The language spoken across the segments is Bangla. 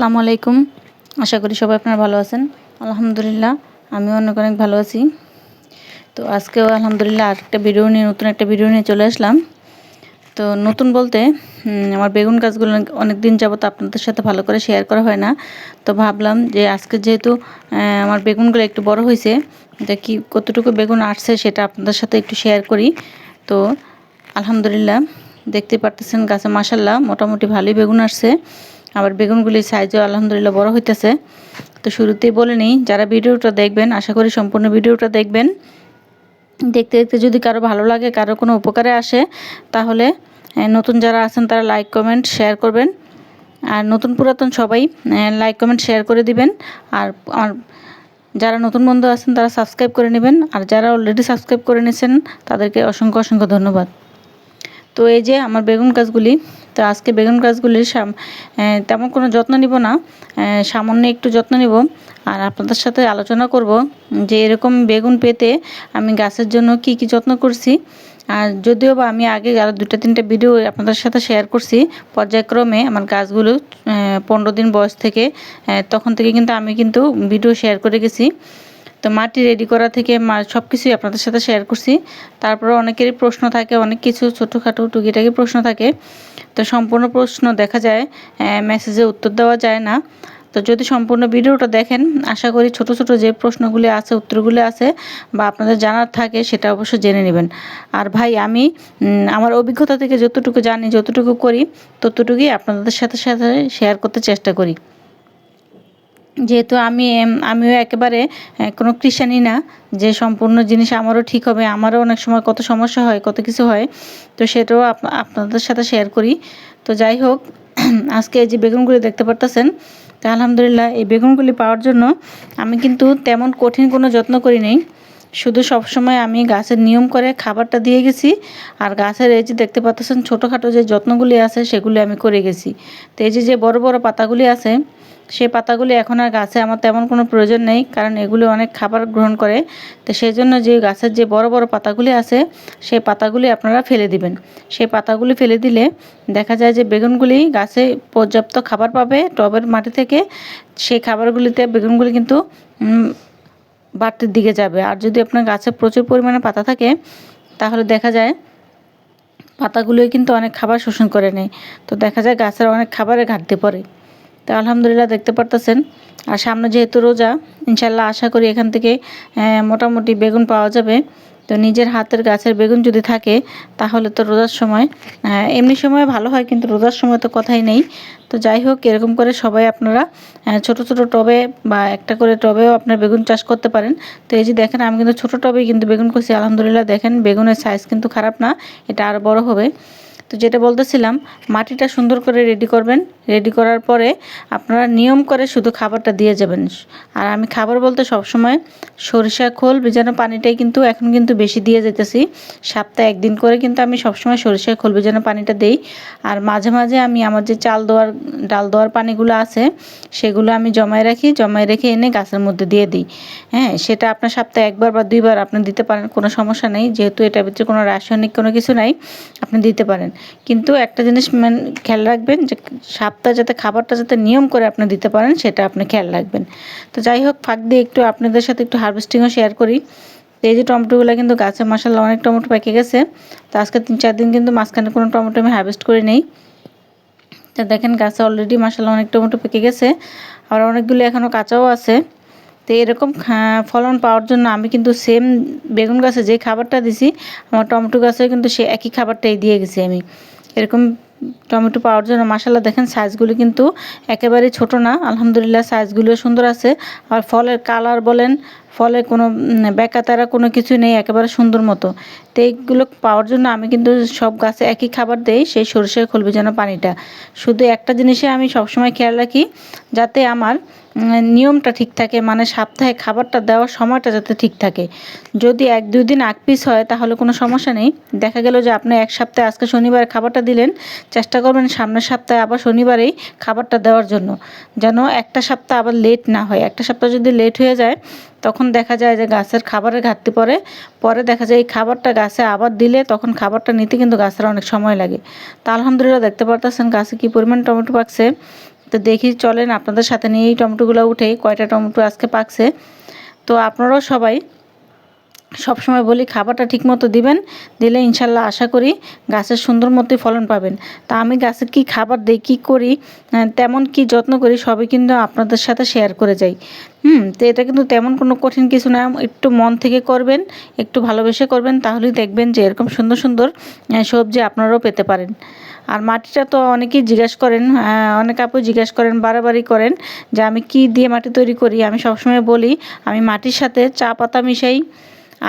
আসসালামু আলাইকুম। আশা করি সবাই আপনারা ভালো আছেন। আলহামদুলিল্লাহ, আমিও অনেক অনেক ভালো আছি। তো আজকেও আলহামদুলিল্লাহ আরেকটা ভিডিও নিয়ে, নতুন একটা ভিডিও নিয়ে চলে আসলাম। তো নতুন বলতে আমার বেগুন গাছগুলো অনেক দিন যাবত আপনাদের সাথে ভালো করে শেয়ার করা হয় না। তো ভাবলাম যে আজকে যেহেতু আমার বেগুনগুলো একটু বড় হয়েছে, যে কি কতটুকু বেগুন আসছে সেটা আপনাদের সাথে একটু শেয়ার করি। তো আলহামদুলিল্লাহ, দেখতে পারতেছেন গাছে মাসাল্লাহ মোটামুটি ভালোই বেগুন আসছে। আবার বেগুনগুলির সাইজও আলহামদুলিল্লাহ বড় হইতেছে। তো শুরুতেই বলে নিই, যারা ভিডিওটা দেখবেন, আশা করি সম্পূর্ণ ভিডিওটা দেখবেন। দেখতে দেখতে যদি কারও ভালো লাগে, কারও কোনো উপকারে আসে, তাহলে নতুন যারা আছেন, তারা লাইক কমেন্ট শেয়ার করবেন। আর নতুন পুরাতন সবাই লাইক কমেন্ট শেয়ার করে দিবেন। আর যারা নতুন বন্ধু আছেন, তারা সাবস্ক্রাইব করে নেবেন। আর যারা অলরেডি সাবস্ক্রাইব করে নিয়েছেন, তাদেরকে অসংখ্য অসংখ্য ধন্যবাদ। তো এই যে আমার বেগুন গাছগুলি, তো আজকে বেগুন গাছগুলির তেমন কোনো যত্ন নিব না। সামান্য একটু যত্ন নিব। আর আপনাদের সাথে আলোচনা করব যে এরকম বেগুন পেতে আমি গাছের জন্য কি কি যত্ন করছি। আর যদিও বা আমি আগে আরও দুটো তিনটা ভিডিও আপনাদের সাথে শেয়ার করছি, পর্যায়ক্রমে আমার গাছগুলো পনেরো দিন বয়স থেকে তখন থেকে কিন্তু আমি কিন্তু ভিডিও শেয়ার করে গেছি। তো মাটি রেডি করা থেকে সব কিছুই আপনাদের সাথে শেয়ার করছি। তারপরে অনেকেরই প্রশ্ন থাকে, অনেক কিছু ছোটোখাটো টুকিটাকি প্রশ্ন থাকে। তো সম্পূর্ণ প্রশ্ন দেখা যায় মেসেজে উত্তর দেওয়া যায় না। তো যদি সম্পূর্ণ ভিডিওটা দেখেন, আশা করি ছোট ছোট যে প্রশ্নগুলি আছে, উত্তরগুলি আছে বা আপনাদের জানার থাকে, সেটা অবশ্যই জেনে নেবেন। আর ভাই, আমি আমার অভিজ্ঞতা থেকে যতটুকু জানি, যতটুকু করি, ততটুকুই আপনাদের সাথে সাথে শেয়ার করতে চেষ্টা করি। যেহেতু আমি, আমিও একেবারে কোনো কৃষানি না, যে সম্পূর্ণ জিনিস আমারও ঠিক হবে, আমারও অনেক সময় কত সমস্যা হয়, কত কিছু হয়, তো সেটাও আপ- আপনাদের সাথে শেয়ার করি। তো যাই হোক, আজকে এই যে বেগুনগুলি দেখতে পারতেছেন, তো আলহামদুলিল্লাহ এই বেগুনগুলি পাওয়ার জন্য আমি কিন্তু তেমন কঠিন কোনো যত্ন করি নাই। শুধু সবসময় আমি গাছের নিয়ম করে খাবারটা দিয়ে গেছি, আর গাছের এই যে দেখতে পাচ্ছেন ছোটোখাটো যে যত্নগুলি আছে, সেগুলি আমি করে গেছি। তো এই যে যে বড় বড় পাতাগুলি আছে সেই পাতাগুলি এখন আর গাছে আমার তেমন কোনো প্রয়োজন নেই, কারণ এগুলি অনেক খাবার গ্রহণ করে। তো সেই জন্য যে গাছের যে বড় বড় পাতাগুলি আছে, সেই পাতাগুলি আপনারা ফেলে দিবেন। সেই পাতাগুলি ফেলে দিলে দেখা যায় যে বেগুনগুলি গাছে পর্যাপ্ত খাবার পাবে টবের মাটি থেকে, সেই খাবারগুলিতে বেগুনগুলি কিন্তু বাড়তির দিকে যাবে। আর যদি আপনার গাছে প্রচুর পরিমাণে পাতা থাকে, তাহলে দেখা যায় পাতাগুলোই কিন্তু অনেক খাবার শোষণ করে নেয়। তো দেখা যায় গাছের অনেক খাবারের ঘাটতি পড়ে। তো আলহামদুলিল্লাহ দেখতে পারতেছেন। আর সামনে যেহেতু রোজা ইনশাল্লাহ আশা করি এখান থেকে মোটামুটি বেগুন পাওয়া যাবে। তো নিজের হাতের গাছের বেগুন যদি থাকে, তাহলে তো রোজার সময় এমনি সময় ভালো হয়, কিন্তু রোজার সময় তো কথাই নেই। তো যাই হোক, এরকম করে সবাই আপনারা ছোট ছোট টবে বা একটা করে টবেও আপনার বেগুন চাষ করতে পারেন। তো এই যে দেখেন, আমি কিন্তু ছোট টবেই কিন্তু বেগুন করছি। আলহামদুলিল্লাহ দেখেন, বেগুনের সাইজ কিন্তু খারাপ না, এটা আরও বড় হবে। তো যেটা বলতেছিলাম, মাটিটা সুন্দর করে রেডি করবেন। রেডি করার পরে আপনারা নিয়ম করে শুধু খাবারটা দিয়ে যাবেন। আর আমি খাবার বলতে সবসময় সরিষা, খোল, ভেজানো পানিটাই কিন্তু এখন কিন্তু বেশি দিয়ে যেতেছি সপ্তাহে একদিন করে কিন্তু আমি সবসময় সরিষা, খোল, ভেজানো পানিটা দেই। আর মাঝে মাঝে আমি আমার যে চাল দেওয়ার, ডাল দেওয়ার পানিগুলো আছে, সেগুলো আমি জমায় রাখি, জমায় রেখে এনে গাছের মধ্যে দিয়ে দিই। হ্যাঁ সেটা আপনার সপ্তাহে একবার বা দুইবার আপনি দিতে পারেন, কোনো সমস্যা নেই। যেহেতু এটার ভিতরে কোনো রাসায়নিক কোনো কিছু নাই, আপনি দিতে পারেন। কিন্তু একটা জিনিস মেন- খেয়াল রাখবেন যে সপ্তাহে যাতে খাবারটা যাতে নিয়ম করে আপনি দিতে পারেন, সেটা আপনি খেয়াল রাখবেন। তো যাই হোক, ফাঁক দিয়ে একটু আপনাদের সাথে একটু হারভেস্টিংও শেয়ার করি। এই যে টমেটোগুলো কিন্তু গাছে মাসাল্লাহ অনেক টমেটো পেকে গেছে। তো আজকে তিন চার দিন কিন্তু মাঝখানে কোনো টমেটো আমি হারভেস্ট করে নেই। তো দেখেন গাছে অলরেডি মাসাল্লাহ অনেক টমেটো পেকে গেছে। আর অনেকগুলো এখনও কাঁচাও আছে। তো এরকম ফলন পাওয়ার জন্য আমি কিন্তু সেম বেগুন গাছে যে খাবারটা দিছি আমার টমেটো গাছেও কিন্তু সে একই খাবারটাই দিয়ে গেছি আমি। এরকম টমেটো পাওয়ার জন্য মাসাল্লাহ দেখেন সাইজগুলো কিন্তু একেবারে ছোট না আলহামদুলিল্লাহ সাইজগুলো সুন্দর আছে। আর ফলের কালার বলেন ফলে কোনো উম, বেকাতারা কোনো কিছু নেই একেবারে সুন্দর মতো। তো এইগুলো পাওয়ার জন্য আমি কিন্তু সব গাছে একই খাবার দেই সেই সরষের খোল যেন পানিটা। শুধু একটা জিনিসে আমি সবসময় খেয়াল রাখি যাতে আমার নিয়মটা ঠিক থাকে মানে সাপ্তাহে খাবারটা দেওয়ার সময়টা যাতে ঠিক থাকে। যদি এক দুই দিন আগ পিস হয়, তাহলে কোনো সমস্যা নেই। দেখা গেল যে আপনি এক সপ্তাহে আজকে শনিবার খাবারটা দিলেন, চেষ্টা করবেন সামনের সপ্তাহে আবার শনিবারেই খাবারটা দেওয়ার জন্য। যেন একটা সপ্তাহ আবার লেট না হয়। একটা সপ্তাহ যদি লেট হয়ে যায়, তখন দেখা যায় যে গাছের খাবারের ঘাটতি পড়ে। পরে দেখা যায় এই খাবারটা গাছে আবার দিলে, তখন খাবারটা নিতে কিন্তু গাছের অনেক সময় লাগে। তা আলহামদুলিল্লাহ দেখতে পারতেছেন গাছে কী পরিমাণ টমেটো পাকছে। তো দেখি চলেন আপনাদের সাথে নিয়েই টমেটোগুলো উঠে কয়টা টমেটো আজকে পাকছে। তো আপনারাও সবাই সবসময় বলি, খাবারটা ঠিকমতো দিবেন, দিলে ইনশাল্লাহ আশা করি গাছের সুন্দর মতোই ফলন পাবেন। তা আমি গাছে কি খাবার দিই, কী করি তেমন কি যত্ন করি সবই কিন্তু আপনাদের সাথে শেয়ার করে যাই। হুম, তো এটা কিন্তু তেমন কোনো কঠিন কিছু না, একটু মন থেকে করবেন, একটু ভালোবেসে করবেন, তাহলেই দেখবেন যে এরকম সুন্দর সুন্দর সবজি আপনারাও পেতে পারেন। আর মাটিটা তো অনেকেই জিজ্ঞেস করেন অনেক আপু জিজ্ঞেস করেন, বাড়াবাড়ি করেন যে আমি কি দিয়ে মাটি তৈরি করি? আমি সবসময় বলি, আমি মাটির সাথে চা পাতা মিশাই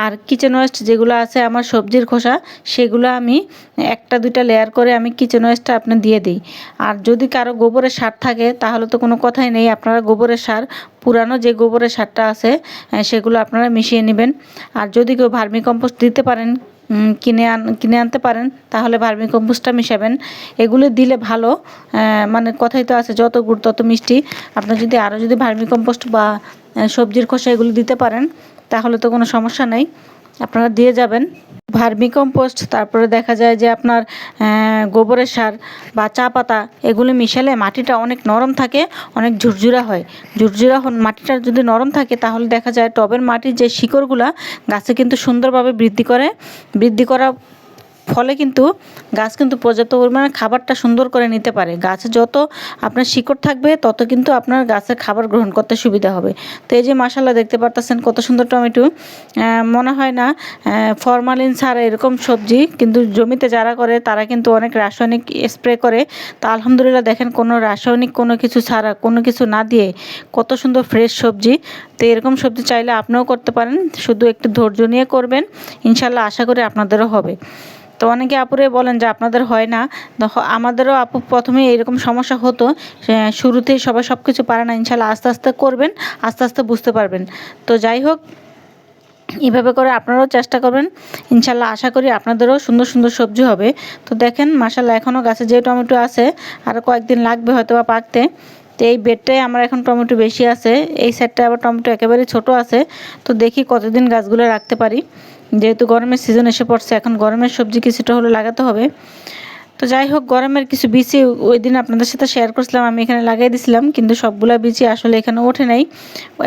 আর কিচেন ওয়েস্ট যেগুলো আছে আমার সবজির খোসা, সেগুলো আমি একটা দুইটা লেয়ার করে আমি কিচেন ওয়েস্টটা আপনি দিয়ে দিই। আর যদি কারও গোবরের সার থাকে, তাহলে তো কোনো কথাই নেই। আপনারা গোবরের সার, পুরানো যে গোবরের সারটা আছে সেগুলো আপনারা মিশিয়ে নেবেন। আর যদি কেউ ভার্মি কম্পোস্ট দিতে পারেন কিনে আন, কিনে আনতে পারেন, তাহলে ভার্মি কম্পোস্টটা মিশাবেন। এগুলো দিলে ভালো মানে কথাই তো আছে, যত গুড় তত মিষ্টি। আপনি যদি আরও যদি ভার্মি কম্পোস্ট বা সবজির খোসা এগুলো দিতে পারেন তাহলে তো কোনো সমস্যা নেই। আপনারা দিয়ে যাবেন। ভার্মি কম্পোস্ট তারপরে দেখা যায় যে আপনার গোবরের সার বা চা পাতা, এগুলো মিশালে মাটিটা অনেক নরম থাকে, অনেক ঝুরঝুরা হয়। ঝুরঝুরা মাটিটা যদি নরম থাকে, তাহলে দেখা যায় টবের মাটির যে শিকড়গুলা, গাছে কিন্তু সুন্দরভাবে বৃদ্ধি করে। বৃদ্ধি করা ফলে কিন্তু গাছ কিন্তু পর্যাপ্ত পরিমাণে খাবারটা সুন্দর করে নিতে পারে। গাছে যত আপনার শিকড় থাকবে, তত কিন্তু আপনার গাছের খাবার গ্রহণ করতে সুবিধা হবে। তো এই যে মাসাল্লাহ দেখতে পারতেছেন কত সুন্দর টমেটো। মনে হয় না ফরমালিন ছাড়া এরকম সবজি কিন্তু জমিতে যারা করে, তারা কিন্তু অনেক রাসায়নিক স্প্রে করে। তা আলহামদুলিল্লাহ দেখেন, কোনো রাসায়নিক কোনো কিছু ছাড়া, কোনো কিছু না দিয়ে কত সুন্দর ফ্রেশ সবজি। তো এরকম সবজি চাইলে আপনিও করতে পারেন। শুধু একটু ধৈর্য নিয়ে করবেন। ইনশাল্লাহ আশা করি আপনাদেরও হবে। তো অনেকে আপুরে বলেন যে আপনাদের হয় না। আমাদেরও আপু প্রথমে এরকম সমস্যা হতো শুরুতেই সবাই সব কিছু পারে না, ইনশাল্লাহ আস্তে আস্তে করবেন, আস্তে আস্তে বুঝতে পারবেন। তো যাই হোক, এভাবে করে আপনারাও চেষ্টা করবেন। ইনশাল্লাহ আশা করি আপনাদেরও সুন্দর সুন্দর সবজি হবে। তো দেখেন মাসাল্লাহ এখনও গাছে যে টমেটো আছে, আর কয়েকদিন লাগবে হয়তো বা পাকতে। তো এই বেডটায় আমার এখন টমেটো বেশি আছে। এই সাইডটায় আবার টমেটো একেবারে ছোট আছে। তো দেখি কতদিন গাছগুলো রাখতে পারি। যেহেতু গরমের সিজন এসে পড়ছে, এখন গরমের সবজি কিছুটা হলে লাগাতে হবে। তো যাই হোক, গরমের কিছু বীজই ওই দিন আপনাদের সাথে শেয়ার করছিলাম, আমি এখানে লাগাই দিছিলাম, কিন্তু সবগুলা বিচি আসলে এখানে ওঠে নাই,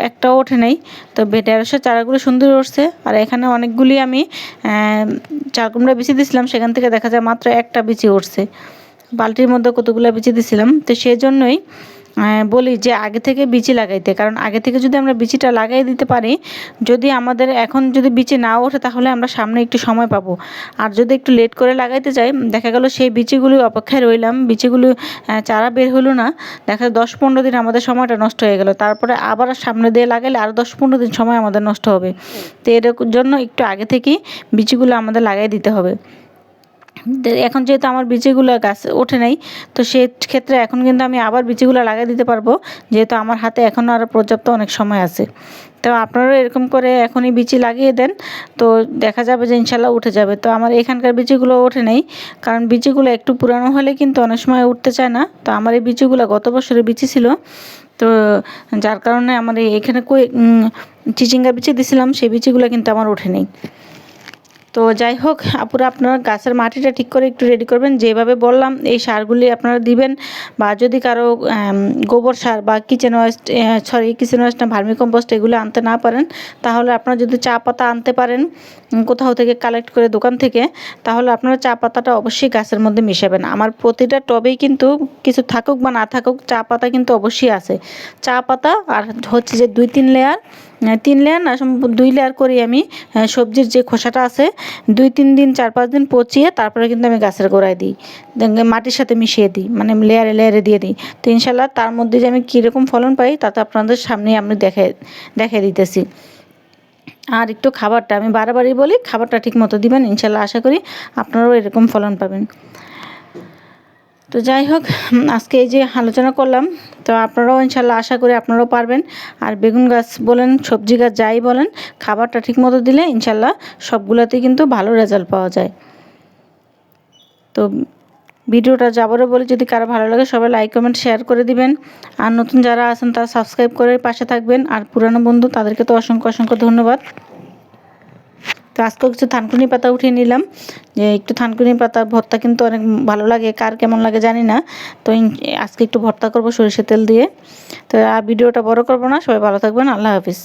একটাও ওঠে নাই। তো ঢেঁড়সের চারাগুলো সুন্দর উঠছে, আর এখানে অনেকগুলি আমি চার কুমড়া বিচি দিছিলাম, সেখান থেকে দেখা যায় মাত্র একটা বিচি উঠছে। বালতির মধ্যে কতগুলো বিচি দিছিলাম, তো সেই জন্যই বলি যে আগে থেকে বিচি লাগাইতে। কারণ আগে থেকে যদি আমরা বিচিটা লাগাই দিতে পারি, যদি আমাদের এখন যদি বিচি না ওঠে, তাহলে আমরা সামনে একটু সময় পাবো। আর যদি একটু লেট করে লাগাইতে যাই, দেখা গেল সেই বিচিগুলি অপেক্ষায় রইলাম। বিচিগুলো চারা বের হলো না। দেখা যায় দশ পনেরো দিন আমাদের সময়টা নষ্ট হয়ে গেল। তারপরে আবার সামনে দিয়ে লাগাইলে আরও দশ পনেরো দিন সময় আমাদের নষ্ট হবে। তো এর জন্য একটু আগে থেকেই বিচিগুলো আমাদের লাগাই দিতে হবে। এখন যেহেতু আমার বিচিগুলো গাছ ওঠে নাই, তো ক্ষেত্রে এখন কিন্তু আমি আবার বিচিগুলো লাগাই দিতে পারব, যেহেতু আমার হাতে এখনও আরও পর্যাপ্ত অনেক সময় আছে। তো আপনারাও এরকম করে এখনই বিচি লাগিয়ে দেন, তো দেখা যাবে যে ইনশাল্লাহ উঠে যাবে। তো আমার এখানকার বিচিগুলো ওঠে নাই, কারণ বিচিগুলো একটু পুরানো হলে কিন্তু অনেক সময় উঠতে চায় না। তো আমার এই বিচিগুলো গত বছরের বিচি ছিল, তো যার কারণে আমার এখানে কই চিচিঙ্গা বিচি দিছিলাম, সেই বিচিগুলো কিন্তু আমার ওঠে নেই। তো যাই হোক, আপুরা আপনারা গাছের মাটিটা ঠিক করে একটু রেডি করবেন। যেভাবে বললাম, এই সারগুলি আপনারা দিবেন বা যদি কারও গোবর সার বা kitchen waste sorry kitchen waste না ভার্মি কম্পোস্ট এগুলো আনতে না পারেন, তাহলে আপনারা যদি চা পাতা আনতে পারেন কোথাও থেকে কালেক্ট করে দোকান থেকে, তাহলে আপনারা চা পাতাটা অবশ্যই গাছের মধ্যে মিশাবেন। আমার প্রতিটা টবেই কিন্তু কিছু থাকুক বা না থাকুক, চা পাতা কিন্তু অবশ্যই আছে। চা পাতা আর হচ্ছে যে দুই, তিন লেয়ার তিন লেয়ার না দুই লেয়ার করি আমি সবজির যে খোসাটা আছে, দুই, তিন দিন, চার, পাঁচ দিন পচিয়ে তারপরে কিন্তু আমি গাছের গোড়ায় দিই। মাটির সাথে মিশিয়ে দিই মানে লেয়ারে লেয়ারে দিয়ে দিই। তো ইনশাল্লাহ তার মধ্যে যে আমি কীরকম ফলন পাই, তাতে আপনাদের সামনে আমি দেখে দেখে দিতেছি। আর একটু খাবারটা আমি বারবারই বলি, খাবারটা ঠিক মতো দিবেন ইনশাল্লাহ আশা করি আপনারাও এরকম ফলন পাবেন। তো যাই হোক আজকে এই যে আলোচনা করলাম, তো আপনারাও ইনশাল্লাহ আশা করি আপনারাও পারবেন। আর বেগুন গাছ বলেন, সবজি গাছ যাই বলেন, খাবারটা ঠিক মতো দিলে ইনশাল্লাহ সবগুলোতেই কিন্তু ভালো রেজাল্ট পাওয়া যায়। তো ভিডিওটা যাবারও বলে, যদি কারও ভালো লাগে সবাই লাইক কমেন্ট শেয়ার করে দিবেন। আর নতুন যারা আছেন, তারা সাবস্ক্রাইব করে পাশে থাকবেন। আর পুরানো বন্ধু, তাদেরকে তো অসংখ্য অসংখ্য ধন্যবাদ। তো আজকেও কিছু থানকুনি পাতা উঠিয়ে নিলাম। যে একটু থানকুনি পাতা, ভর্তা কিন্তু অনেক ভালো লাগে, কার কেমন লাগে জানি না। তো আজকে একটু ভর্তা করব সরিষা তেল দিয়ে। তো আর ভিডিওটা বড় করব না, সবাই ভালো থাকবেন, আল্লাহ হাফিজ।